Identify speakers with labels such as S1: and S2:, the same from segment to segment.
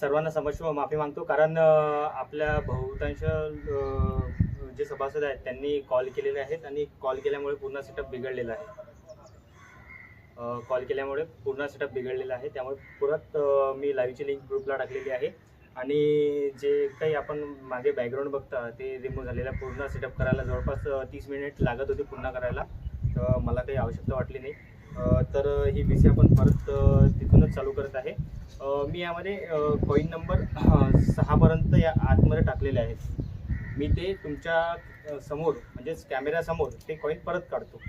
S1: सर्वांना समस्या माफी मागतो. कारण आपल्या बहुतांश जे सभासद आहेत त्यांनी कॉल केलेले आहेत आणि कॉल केल्यामुळे पूर्ण सेटअप बिघडलेला आहे. कॉल केल्यामुळे पूर्ण सेटअप बिघडलेला आहे. त्यामुळे परत मी लाईव्हची लिंक ग्रुपला टाकलेली आहे. आणि जे काही आपण मागे बॅकग्राऊंड बघता ते रिमूव्ह झालेलं पूर्ण सेटअप करायला जवळपास तीस मिनिट लागत होते पुन्हा करायला. तर मला काही आवश्यकता वाटली नाही. तर ही बी सी आपण परत तिथूनच चालू करत आहे. मी यामध्ये कॉईन नंबर सहापर्यंत या आतमध्ये टाकलेले आहेत. मी ते तुमच्यासमोर म्हणजेच कॅमेऱ्यासमोर ते कॉईन परत काढतो.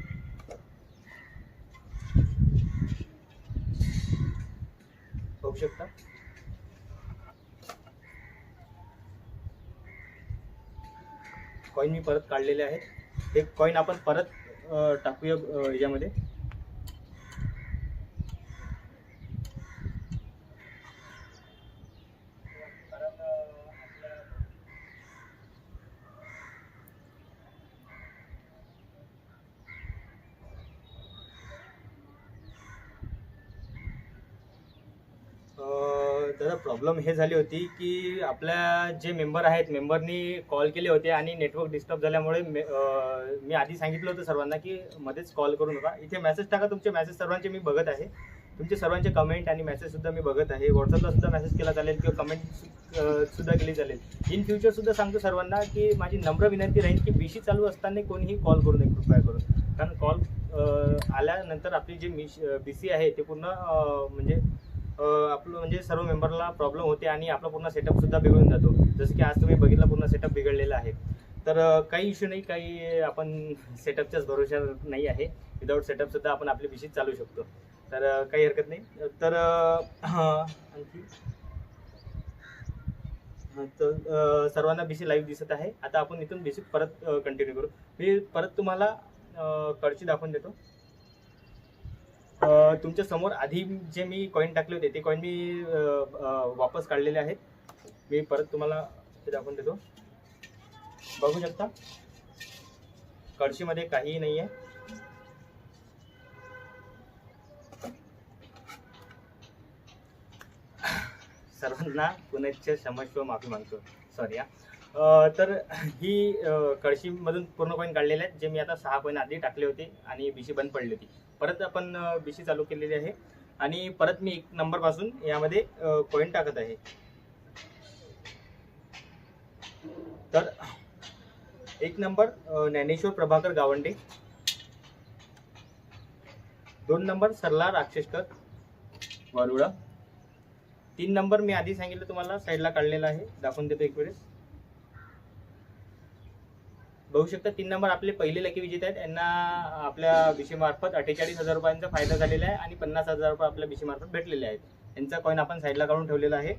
S1: बघू शकता? कॉईन मी परत काढलेले आहेत. हे कॉईन आपण परत टाकूया यामध्ये अ, दादा प्रॉब्लेम हे झाली होती की आपल्या जे मेंबर आहेत मेंबरनी कॉल केले होते आणि नेटवर्क डिस्टर्ब झाल्यामुळे मे- मी आधी सांगितलं होतं सर्वांना की मध्येच कॉल करू नका. इथे मेसेज टाका तुमचे मेसेज सर्वांचे मी बघत आहे. तुमचे सर्वांचे कमेंट आणि मेसेज सुद्धा मी बघत आहे. व्हॉट्सअपला सुद्धा मेसेज केला चालेल किंवा कमेंट सुद्धा केली चालेल. इन फ्युचर सुद्धा सांगतो सर्वांना की माझी नम्र विनंती राहील की बीसी चालू असताना कोणीही कॉल करू नये कृपया करून. कारण कॉल आल्यानंतर आपली जी मिश बी सी आहे ते पूर्ण म्हणजे आपलं म्हणजे सर्व मेंबरला प्रॉब्लेम होते आणि आपला पूर्ण सेटअप सुद्धा बिघडून जातो. जसं की आज तुम्ही बघितला पूर्ण सेटअप बिघडलेला आहे. तर काही इश्यू नाही काही आपण सेटअपच्याच भरोशा नाही आहे. विदाऊट सेटअप सुद्धा आपण आपली बिशीत चालू शकतो. तर काही हरकत नाही. तर आणखी? तर सर्वांना बीसी लाईव्ह दिसत आहे. आता आपण इथून बेसिक परत कंटिन्यू करू. मी परत तुम्हाला अ, कडची दाखवून देतो. तुमच्यासमोर आधी जे मी कॉईन टाकले होते ते कॉईन मी वापस काढलेले आहेत. मी परत तुम्हाला ते दाखवून देतो. बघू शकता? कळशीमध्ये काहीही नाही आहे सर्वांना पुनश्च क्षमस्व माफी मागतो. सॉरी हा. तर ही कळशीमधून पूर्ण कॉईन काढलेले आहेत जे मी आता सहा कॉईन आधी टाकले होते आणि बिशी बंद पडली होती. परत आपण बीसी चालू केलेली आहे. आणि परत मी एक नंबरपासून यामध्ये कॉईन टाकत आहे. तर एक नंबर ज्ञानेश्वर प्रभाकर गावंडे. दोन नंबर सरला राक्षेशकर. वरुडा. तीन नंबर मी आधी सांगितलं तुम्हाला साईडला काढलेला आहे. दाखवून देतो एक वेळेस. बघू शकता तीन नंबर आपले पहिले लकी विजेते आहेत. यांना आपल्या विषयमार्फत अठ्ठेचाळीस हजार रुपयांचा फायदा झालेला आहे आणि पन्नास हजार रुपये आपल्या विषयमार्फत भेटलेले आहेत. यांचा कॉईन आपण साईडला काढून ठेवलेला आहे.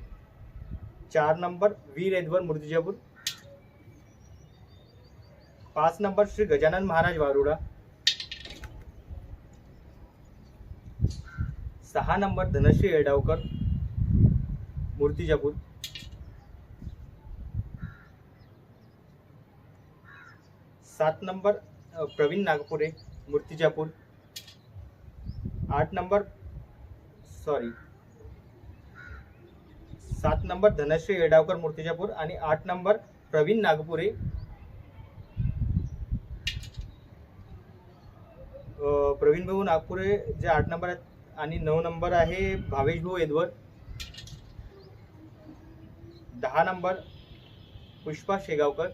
S1: चार नंबर वीर एदवर मूर्तिजापूर. पाच नंबर श्री गजानन महाराज वारुडा. सहा नंबर धनश्री येडावकर मूर्तिजापूर. सात नंबर प्रवीण नागपुरे मूर्तिजापूर. आठ नंबर सॉरी सात नंबर धनश्री येडावकर मूर्तिजापूर आणि आठ नंबर प्रवीण नागपुरे. प्रवीण भाऊ नागपुरे जे आठ नंबर आहेत आणि नऊ नंबर आहे भावेश भाऊ एदवर दहा नंबर पुष्पा शेगावकर.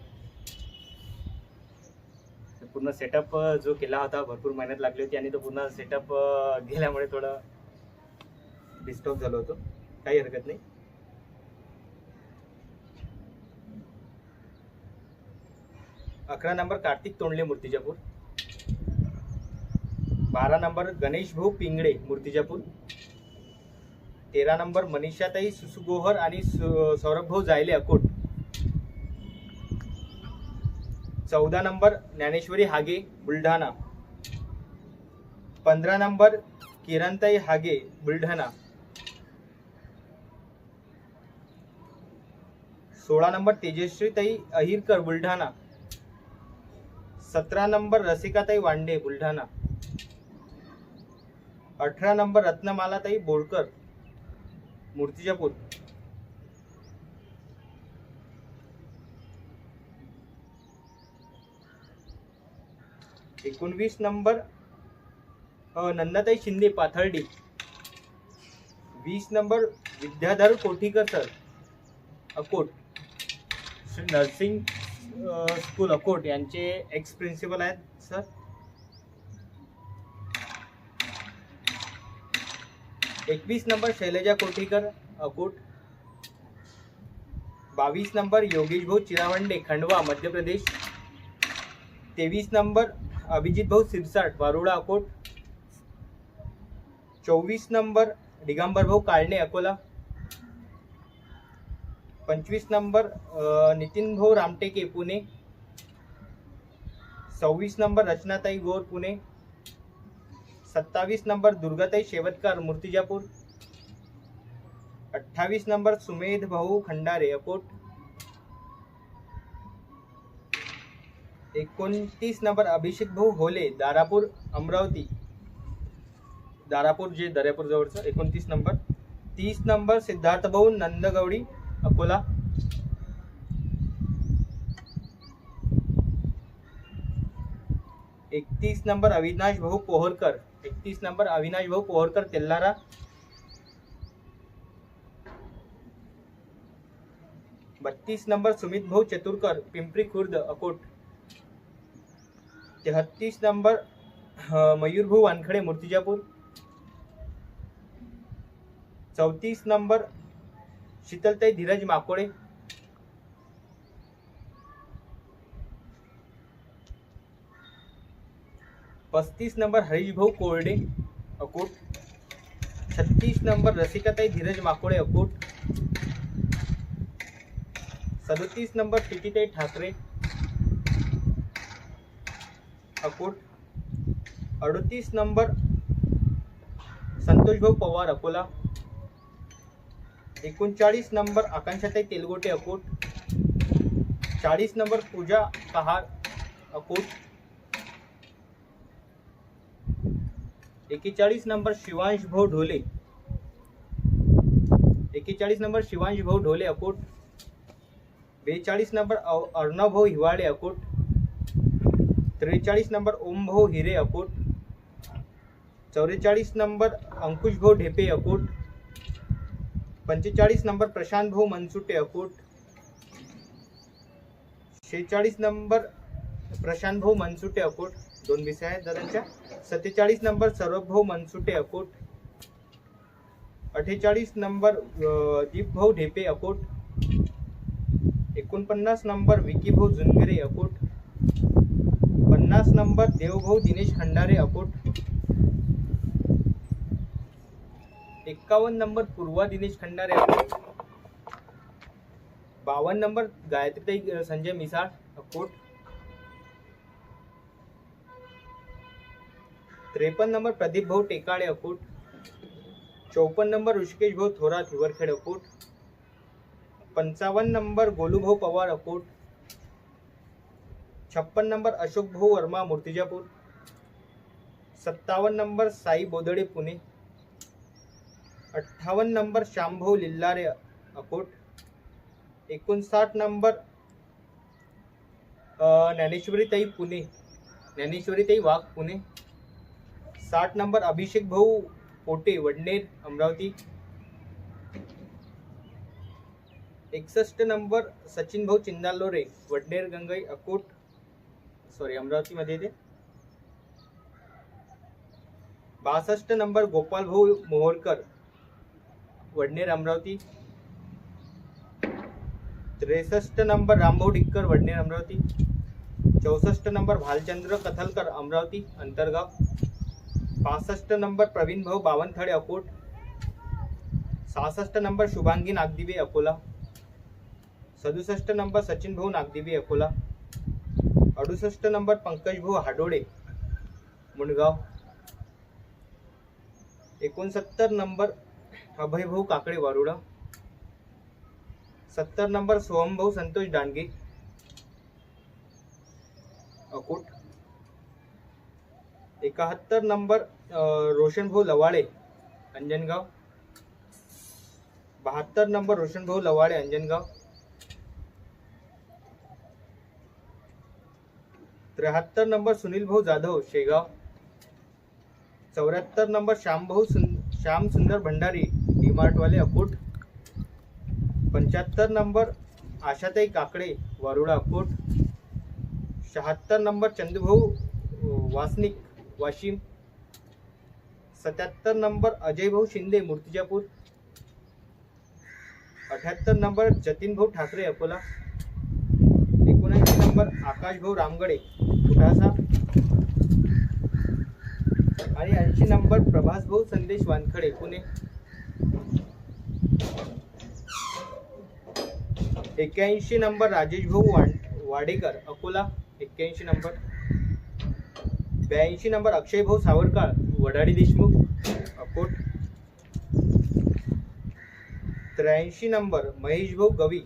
S1: पूर्ण सेटअप जो केला होता भरपूर मेहनत लागली होती आणि तो पूर्ण सेटअप गेल्यामुळे थोडं डिस्टर्ब झालं होतं. काही हरकत नाही. अकरा नंबर कार्तिक तोंडले मूर्तिजापूर. बारा नंबर गणेश भाऊ पिंगळे मूर्तिजापूर. तेरा नंबर मनीषाताई सुसुगोहर आणि सौरभ भाऊ जायले अकोट. चौदा नंबर ज्ञानेश्वरी हागे बुलढाणा. पंधरा नंबर किरणताई हागे बुलढाणा. सोळा नंबर तेजश्रीताई अहिरकर बुलढाणा. सतरा नंबर रसिकाताई वांडे बुलढाणा. अठरा नंबर रत्नमालाताई बोरकर मूर्तिजापूर. एकोणवीस नंबर नंदाताई शिंदे पाथर्डी. वीस number Vidyadhar Kothikar sir Akot. Shri nursing school Akot. यांचे एक्स प्रिन्सिपल आहेत सर. एकवीस नंबर शैलजा कोठीकर अकोट. बावीस नंबर योगेश भाऊ चिरावंडे खंडवा मध्य प्रदेश. तेवीस नंबर अभिजित भाऊ सिरसाट वारुळा अकोट. चोवीस नंबर दिगंबर भाऊ काळणे अकोला. पंचवीस नंबर नितीन भाऊ रामटेके पुणे. सव्वीस नंबर रचनाताई गोर पुणे. सत्तावीस नंबर दुर्गाताई शेवतकर मूर्तिजापूर. अठ्ठावीस नंबर सुमेध भाऊ खंडारे अकोट. एकोणतीस नंबर अभिषेक भाऊ होले दारापूर अमरावती. दारापूर जे दर्यापूर जवळचं एकोणतीस नंबर. तीस नंबर सिद्धार्थ भाऊ नंदगौडी अकोला. एकतीस नंबर अविनाश भाऊ पोहरकर. एकतीस नंबर अविनाश भाऊ पोहरकर तेल्लारा बत्तीस नंबर सुमित भाऊ चतुरकर पिंपरी खुर्द अकोट. तेहत्तीस नंबर अं, वानखडे मूर्तिजापूर. चौतीस नंबर शीतलताई धीरज माकोडे. पस्तीस नंबर हरीशभाऊ कोरडे अकोट. छत्तीस नंबर रसिकाताई धीरज माकोडे अकोट. सदतीस नंबर प्रीतीताई ठाकरे. अकोट अडतीस नंबर संतोष भाऊ पवार अकोला. एकोणचाळीस नंबर आकांक्षाताई तेलगोटे अकोट. चाळीस नंबर पूजा कहार अकोट. एकेचाळीस नंबर शिवांश भाऊ ढोले. एकेचाळीस नंबर शिवांश भाऊ ढोले अकोट. बेचाळीस नंबर अव- अर्णव भाऊ हिवाळे अकोट. त्रेचाळीस नंबर ओम भाऊ हिरे अकोट. चौवेचाळीस नंबर अंकुशभाऊ ढेपे अकोट. पंचेचाळीस नंबर प्रशांत भाऊ मनसुटे अकोट. शेहेचाळीस नंबर प्रशांत भाऊ मनसुटे अकोट. दोन विषय आहेत दादांच्या सत्तेचाळीस नंबर सौरभ भाऊ मनसुटे अकोट. अठ्ठेचाळीस नंबर अं, दीप भाऊ ढेपे अकोट. एकोणपन्नास नंबर विकी भाऊ जुनगिरे अकोट. पन्नास नंबर देवभाऊ दिनेश खंडारे अकोट. एक्कावन्न नंबर पूर्वा दिनेश खंडारे अकोट. बावन्न नंबर गायत्रीताई संजय मिसाळ अकोट. त्रेपन्न नंबर प्रदीप भाऊ टेकाळे अकोट. चौपन्न नंबर ऋषिकेश भाऊ थोरात हिवरखेड अकोट. पंचावन्न नंबर गोलूभाऊ पवार अकोट. छप्पन नंबर अशोक भाऊ वर्मा मूर्तिजापूर. सत्तावन्न नंबर साई बोदडे पुणे. अठ्ठावन्न नंबर श्यामभाऊ लिल्लारे अकोट. एकोणसाठ नंबर ज्ञानेश्वरीताई पुणे. ज्ञानेश्वरीताई वाघ पुणे. साठ नंबर अभिषेक भाऊ पोटे वडनेर अमरावती. एकसष्ट नंबर सचिन भाऊ चिंदालोरे वडनेर गंगाई अकोट. सॉरी अमरावतीमध्ये येते बासष्ट नंबर गोपाल भाऊ मोहोरकर वडनेर अमरावती. त्रेसष्ट नंबर रामभाऊ डिक्कर वडनेर अमरावती. चौसष्ट नंबर भालचंद्र कथलकर अमरावती अंतर्गाव. पासष्ट नंबर प्रवीण भाऊ बावनथडे अकोट. सहासष्ट नंबर शुभांगी नागदिवे अकोला. सदुसष्ट नंबर सचिन भाऊ नागदिवे अकोला. अडुसष्ट नंबर पंकजभाऊ हाडोळे मुंडगाव एकोणसत्तर नंबर अभयभाऊ काकडे वारुडा. सत्तर नंबर सोहमभाऊ संतोष डांगे. अकोट. एकाहत्तर नंबर रोशनभाऊ लवाळे अंजनगाव. बहात्तर नंबर रोशनभाऊ लवाळे अंजनगाव. त्र्याहत्तर नंबर सुनील भाऊ जाधव शेगाव. चौऱ्याहत्तर नंबर श्यामभाऊ सुन श्याम सुंदर भंडारी डीमार्टवाले अकोट. पंच्याहत्तर नंबर आशाताई काकडे वारुळा अकोट. शहात्तर नंबर चंदूभाऊ वासनिक वाशिम. सत्याहत्तर नंबर अजयभाऊ शिंदे मूर्तिजापूर. अठ्याहत्तर नंबर जतीनभाऊ ठाकरे अकोला. एकोणऐंशी नंबर आकाशभाऊ रामगडे. कुठासा आणि ऐंशी नंबर प्रभास भाऊ संदेश वानखडे पुणे. एक्क्याऐंशी नंबर राजेशभाऊ वाण वाडेकर अकोला. एक्क्याऐंशी नंबर. ब्याऐंशी नंबर अक्षय भाऊ सावरकर वडाडी देशमुख अकोट. त्र्याऐंशी नंबर महेशभाऊ गवी.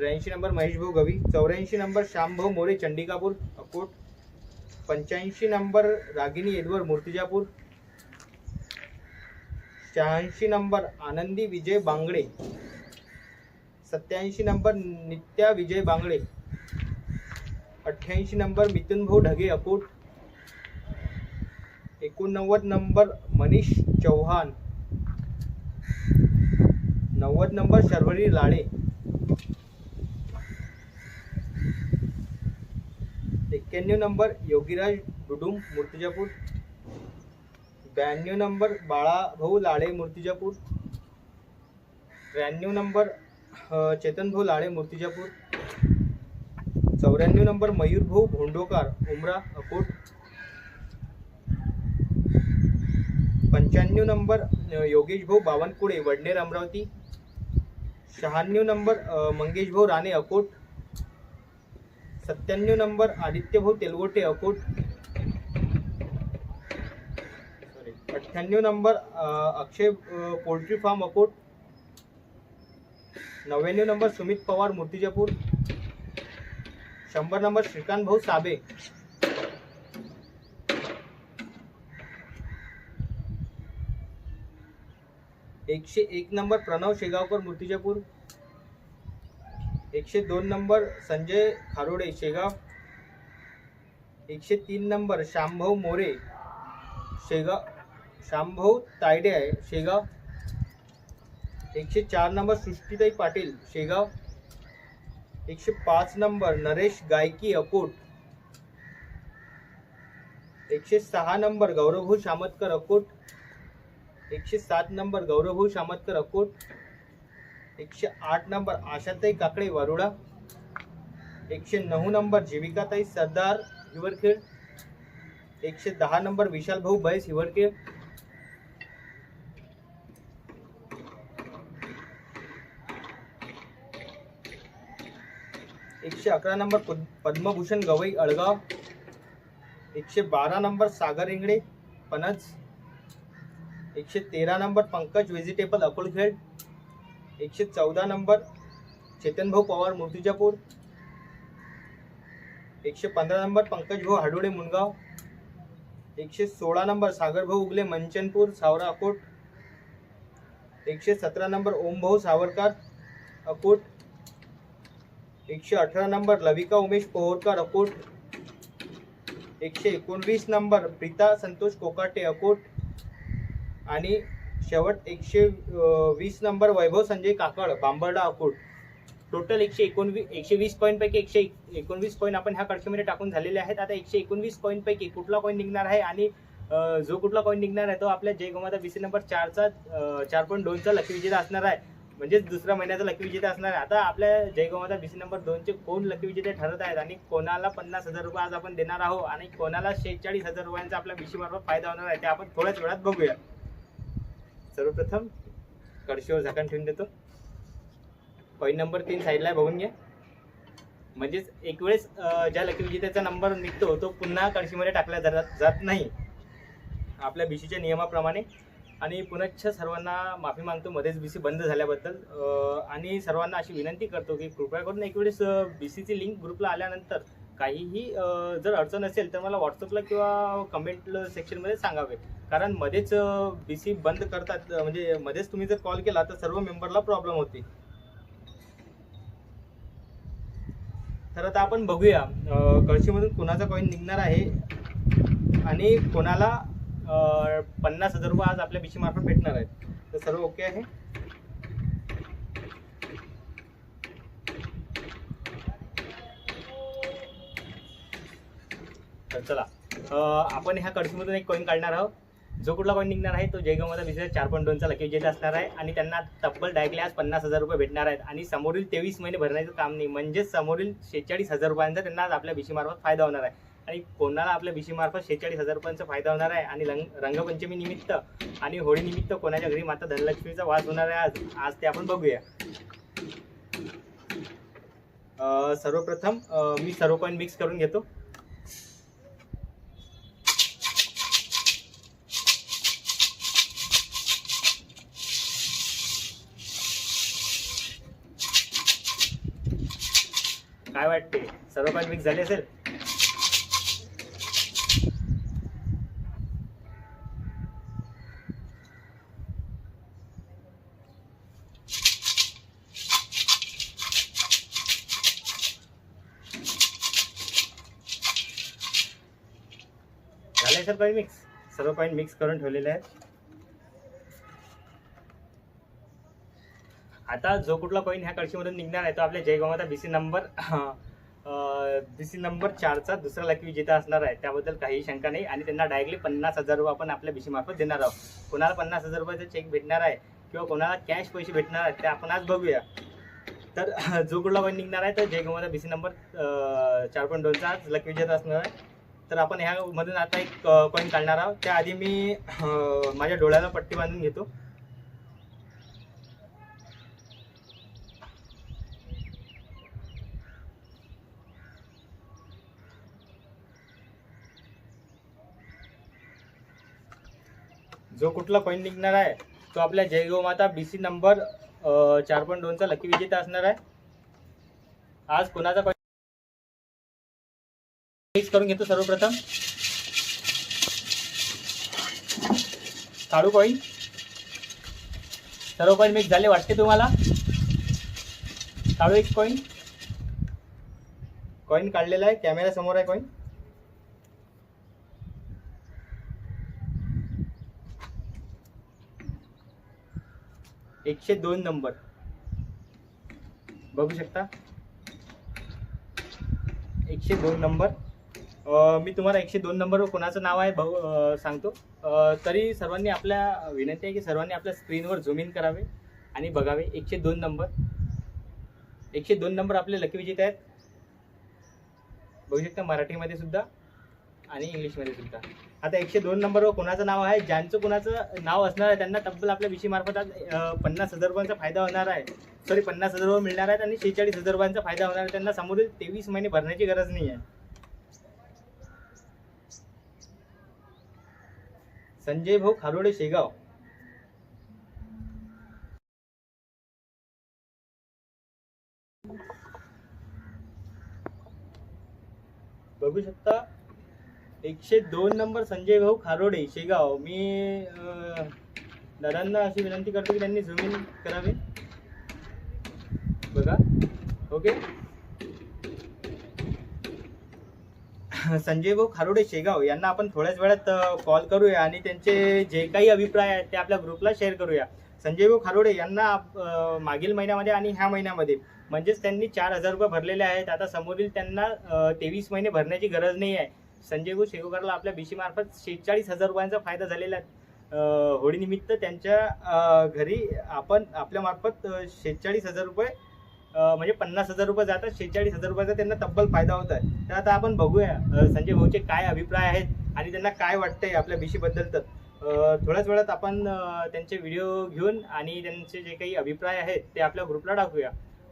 S1: त्र्याऐंशी नंबर महेशभाऊ गवी चौऱ्याऐंशी नंबर श्यामभाऊ मोरे चंडिकापूर अकोट पंच्याऐंशी नंबर रागिनी येदवर मूर्तिजापूर शहाऐंशी नंबर आनंदी विजय बांगडे सत्याऐंशी नंबर नित्या विजय बांगडे अठ्ठ्याऐंशी नंबर मिथुनभाऊ ढगे अकोट एकोणनव्वद नंबर मनीष चौहान नव्वद नंबर शर्वरी लाडे एक्क्याण्णव नंबर योगीराज डुडुम मूर्तिजापूर. ब्याण्णव नंबर बाळाभाऊ लाळे मूर्तिजापूर. त्र्याण्णव नंबर चेतनभाऊ लाळे मूर्तिजापूर. चौऱ्याण्णव नंबर मयूरभाऊ भोंडोकार उमरा अकोट. पंच्याण्णव नंबर योगेशभाऊ बावनकुळे वडनेर अमरावती. शहाण्णव नंबर मंगेशभाऊ राणे अकोट. सत्त्याण्णव नंबर आदित्यभाऊ तेलगोटे अकोट. सॉरी अठ्ठ्याण्णव number Akshay poultry farm Akot. नव्याण्णव नंबर सुमित पवार मूर्तिजापूर. शंभर नंबर श्रीकांत भाऊ साबे. एकशे एक नंबर प्रणव शेगावकर मूर्तिजापूर. एकशे दोन नंबर संजय खारोडे शेगाव. एकशे तीन नंबर शांभव मोरे शेगाव. शांभव तायडे आहे शेगाव. एकशे चार नंबर सृष्टीताई पाटील शेगाव. एकशे पाच नंबर नरेश गायकी अकोट. एकशे सहा नंबर गौरवभाऊ शामतकर अकोट. एकशे सात नंबर गौरवभाऊ शामतकर अकोट. एकशे आठ नंबर आशाताई काकडे वरोडा. एकशे नऊ नंबर जीविकाताई सरदार हिवरखेड. एकशे दहा नंबर विशाल भाऊ बैस हिवरखेड. एकशे अकरा नंबर पद- पद्मभूषण गवई अळगाव. एकशे बारा नंबर सागर इंगडे पणज एकशे तेरा नंबर पंकज व्हेजिटेबल अकोलखेड. एकशे चौदा नंबर चेतनभाऊ पवार मूर्तिजापूर. एकशे पंधरा नंबर पंकज भाऊ हाडोडे मुनगाव. एकशे सोळा नंबर सागरभाऊ उगले मंचनपूर सावरा अकोट. एकशे सतरा नंबर ओमभाऊ सावरकर अकोट. एकशे अठरा नंबर लविका उमेश पोहरकर अकोट. एकशे एकोणवीस नंबर प्रीता संतोष कोकाटे अकोट. आणि शेवट एकशे वीस नंबर वैभव संजय काकड बांबर्डा अकोट. टोटल एकशे एकोणवीस एकशे वीस पॉईंटपैकी एकशे एकोणवीस पॉईंट आपण ह्या कक्षेमध्ये टाकून झालेले आहेत. आता एकशे एकोणवीस पॉईंटपैकी कुठला कॉईन निघणार आहे आणि जो कुठला कॉईन निघणार आहे तो आपल्या जय गोमाता बीसी नंबर चारचा चार पॉईंट दोनचा लकी विजेता असणार आहे. म्हणजेच दुसऱ्या महिन्याचा लकी विजेता असणार आहे. आता आपल्या जय गोमाता बीसी नंबर दोनचे कोण लकी विजेते ठरत आहेत आणि कोणाला पन्नास हजार रुपये आज आपण देणार आहोत आणि कोणाला शेहेचाळीस हजार रुपयांचा आपल्या बीसीमार्फत फायदा होणार आहे ते आपण थोड्याच वेळात बघूया. सर्वप्रथम कळशीवर झाकण ठेवून देतो. पॉईंट नंबर तीन साईडला बघून घ्या. म्हणजेच एक वेळेस ज्या लकी विजेत्याचा नंबर निघतो तो पुन्हा कळशीमध्ये टाकला जात जात नाही. आपल्या बीसीच्या नियमाप्रमाणे. आणि पुनश्च सर्वांना माफी मागतो मध्येच बीसी बंद झाल्याबद्दल. आणि सर्वांना अशी विनंती करतो की कृपया करून एक वेळेस बीसीची लिंक ग्रुपला आल्यानंतर काहीही जर अडचण असेल तर मला व्हॉट्सअपला किंवा कमेंट सेक्शनमध्ये सांगावे. कारण मध्येच बी सी बंद करतात म्हणजे मध्येच तुम्ही जर कॉल केला तर सर्व मेंबरला प्रॉब्लेम होते. तर आता आपण बघूया कळशीमधून कोणाचा कॉईन निघणार आहे आणि कोणाला पन्नास हजार रुपये आज आपल्या बीसी मार्फत भेटणार आहेत. तर सर्व ओके आहे? तर चला. आपण ह्या कडकीमधून एक कॉईन काढणार आहोत. जो कुठला कॉईन निघणार आहे तो जयगावमध्ये बिझनेस चार पॉईंट दोनचा लकी विजेता असणार आहे आणि त्यांना तब्बल डायरेक्टली आज पन्नास हजार रुपये भेटणार आहेत. आणि समोरील तेवीस महिने भरण्याचं काम नाही. म्हणजेच समोरील शेहेचाळीस हजार रुपयांचा त्यांना आज आपल्या बीसी फायदा होणार आहे. आणि कोणाला आपल्या बीसी शेहेचाळीस हजार रुपयांचा फायदा होणार आहे? आणि रंग रंगपंचमी निमित्त आणि होळी निमित्त कोणाच्या घरी माता धनलक्ष्मीचा वास होणार आहे आज? आज ते आपण बघूया. सर्वप्रथम मी सर्व कॉईन मिक्स करून घेतो. सर्व मिक्स झाले असेल. झाले सर कॉईन मिक्स सर्व कॉईन मिक्स करून ठेवलेले आहेत. आता जो कुठला कॉईन ह्या कळशीमधून निघणार आहे तो आपल्या जयगावमाचा B C number BC number चारचा दुसरा लकी विजेता असणार आहे. त्याबद्दल काही शंका नाही. आणि त्यांना डायरेक्टली पन्नास हजार रुपये आपण आपल्या बीसीमार्फत देणार आहोत. कोणाला पन्नास हजार रुपयाचा चेक भेटणार आहे किंवा कोणाला कॅश पैसे भेटणार आहेत ते आपण आज बघूया. तर जो कुठला पण निघणार आहे तर जयगावाचा बीसी नंबर चार पॉईंट दोनचा आज लकी विजेता असणार आहे. तर आपण ह्यामधून आता एक कॉईन काढणार आहोत. त्याआधी मी माझ्या डोळ्याला पट्टी बांधून घेतो. जो कुठला कॉईन निघणार आहे तो आपल्या जय गोमाता माता बीसी नंबर चार पॉईंट दोनचा लकी विजेता असणार आहे. आज कोणाचा कॉईन मिक्स करून घेतो सर्वप्रथम. काढू कॉईन सर्व कॉईन मिक्स झाले वाटते तुम्हाला? काढू एक कॉईन कॉईन काढलेला आहे कॅमेरा समोर आहे कॉईन एकशे दोन नंबर. बघू शकता? एकशे दोन नंबर. मी तुम्हाला एकशे दोन नंबरवर कोणाचं नाव आहे बघू सांगतो. तरी सर्वांनी आपल्या विनंती आहे की सर्वांनी आपल्या स्क्रीनवर झूम इन करावे आणि बघावे. एकशे दोन नंबर. एकशे दोन नंबर आपले लकी विजेते आहेत. बघू शकता मराठीमध्ये सुद्धा. आणि इंग्लिशमध्ये सुद्धा. आता एकशे दोन नंबरवर कोणाचं नाव आहे? ज्यांचं कोणाचं नाव असणार आहे त्यांना तब्बल आपल्या विषयमार्फत आज पन्नास हजार रुपयांचा फायदा होणार आहे. सॉरी पन्नास हजार रुपये मिळणार आहेत आणि शेहेचाळीस हजार रुपयांचा फायदा होणार आहे. त्यांना समोरील तेवीस महिने भरण्याची गरज नाही आहे. संजय भाऊ खारोडे शेगाव. बघू शकता एकशे दोन नंबर संजय भाऊ खारोडे शेगाव. मी अं, दादांना अशी विनंती करतो की त्यांनी झूम इन करावे. बघा. ओके? संजय भाऊ खारोडे शेगाव. यांना आपण थोड्याच वेळात कॉल करूया आणि त्यांचे जे काही अभिप्राय आहेत ते आपल्या ग्रुपला शेअर करूया. संजय भाऊ खारोडे यांना अं, मागील महिन्यामध्ये आणि ह्या महिन्यामध्ये म्हणजेच त्यांनी चार हजार रुपये भरलेले आहेत. आता समोरील त्यांना तेवीस महिने भरण्याची गरज नाही आहे संजय घोष शेगोकरला आपल्या बीसी मार्फत शेहेचाळीस हजार रुपयांचा फायदा झालेला आहे. होळीनिमित्त त्यांच्या घरी आपण आपल्या मार्फत शेहेचाळीस हजार रुपये म्हणजे पन्नास हजार रुपये जातात. शेहेचाळीस हजार रुपयाचा त्यांना तब्बल फायदा होत आहे. तर आता आपण बघूया संजय भाऊचे काय अभिप्राय आहेत आणि त्यांना काय वाटतंय आपल्या बीसीबद्दल तर. थोड्याच वेळात आपण त्यांचे व्हिडिओ घेऊन आणि त्यांचे जे काही अभिप्राय आहेत ते आपल्या ग्रुपला टाकूया.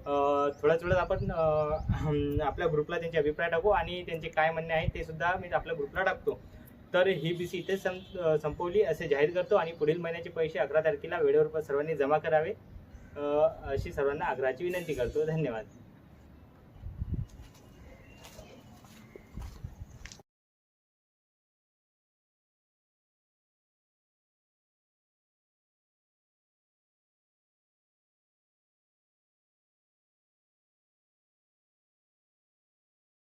S1: थोड्याच वेळात आपण आपल्या ग्रुपला त्यांचे अभिप्राय टाकू आणि त्यांचे काय म्हणणे आहे ते सुद्धा मी आपल्या ग्रुपला टाकतो. तर ही बी सी इथेच सं संपवली असे जाहीर करतो आणि पुढील महिन्याचे पैसे अकरा तारखेला वेळेवर सर्वांनी जमा करावे. अशी सर्वांना आग्रहाची विनंती करतो. धन्यवाद.